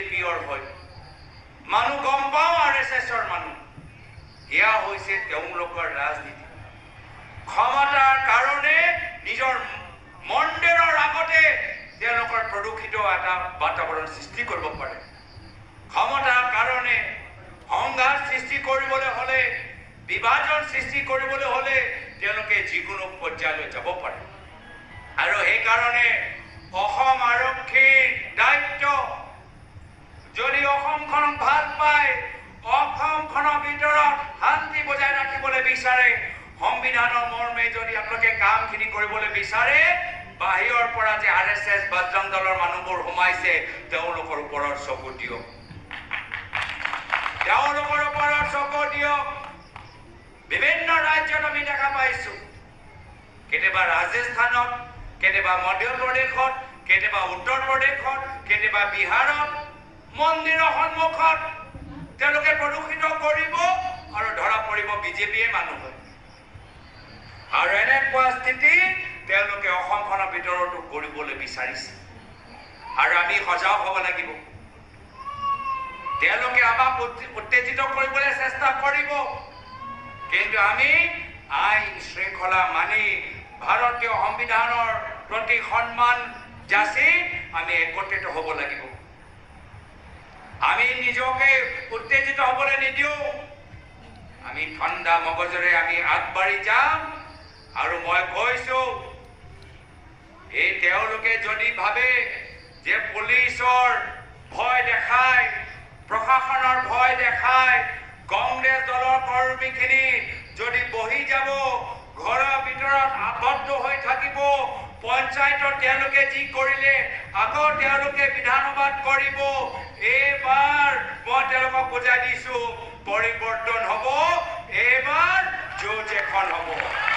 বিজেপিৰ হয়। মানুহ গম পাওঁ আৰ এছ এছৰ মানুহ। সেয়া হৈছে তেওঁলোকৰ ৰাজনীতি। ক্ষমতাৰ কাৰণে নিজৰ মন্দিৰৰ আগতে তেওঁলোকৰ প্ৰদূষিত এটা বাতাবৰণ সৃষ্টি কৰিব পাৰে। ক্ষমতাৰ কাৰণে সংঘাত সৃষ্টি কৰিবলৈ হ'লে বিভাজন সৃষ্টি কৰিবলৈ হ'লে তেওঁলোকে যিকোনো পৰ্যায়লৈ যাব পাৰে। আৰু সেইকাৰণে অসম বিচাৰে। সংবিধানৰ মৰ্মে যদি আপোনালোকে কামখিনি কৰিবলৈ বিচাৰে বাহিৰৰ পৰা যে আৰ এছ এছ বজৰং দলৰ মানুহবোৰ সোমাইছে তেওঁলোকৰ ওপৰত চকু দিয়ক। তেওঁলোকৰ ওপৰত চকু দিয়ক। বিভিন্ন ৰাজ্যত আমি দেখা পাইছো। কেতিয়াবা ৰাজস্থানত কেতিয়াবা মধ্য প্ৰদেশত কেতিয়াবা উত্তৰ প্ৰদেশত কেতিয়াবা বিহাৰত মন্দিৰৰ সন্মুখত তেওঁলোকে প্ৰদূষিত কৰিব আৰু ধৰা পৰিব বিজেপিয়ে মানুহ হয় আৰু এনেকুৱা স্থিতি তেওঁলোকে অসমখনৰ ভিতৰতো কৰিবলৈ বিচাৰিছে। আৰু আমি সজাগ হ'ব লাগিব। তেওঁলোকে আমাক উত্তে- উত্তেজিত কৰিবলৈ চেষ্টা কৰিব। কিন্তু আমি আইন শৃংখলা মানি ভাৰতীয় সংবিধানৰ প্ৰতি সন্মান যাচি আমি একত্ৰিত হ'ব লাগিব। আমি নিজকে উত্তেজিত হ'বলৈ নিদিওঁ। আমি ঠাণ্ডা মগজেৰে আমি আগবাঢ়ি যাম। আৰু মই কৈছো এই তেওঁলোকে যদি ভাবে যে পুলিচৰ ভয় দেখায় প্ৰশাসনৰ ভয় দেখায় কংগ্ৰেছ দলৰ কৰ্মীখিনি যদি বহি যাব ঘৰৰ ভিতৰত আবদ্ধ হৈ থাকিব পঞ্চায়তত তেওঁলোকে যি কৰিলে আকৌ তেওঁলোকে বিধানসভাত কৰিব এইবাৰ মই তেওঁলোকক বুজাই দিছো পৰিৱৰ্তন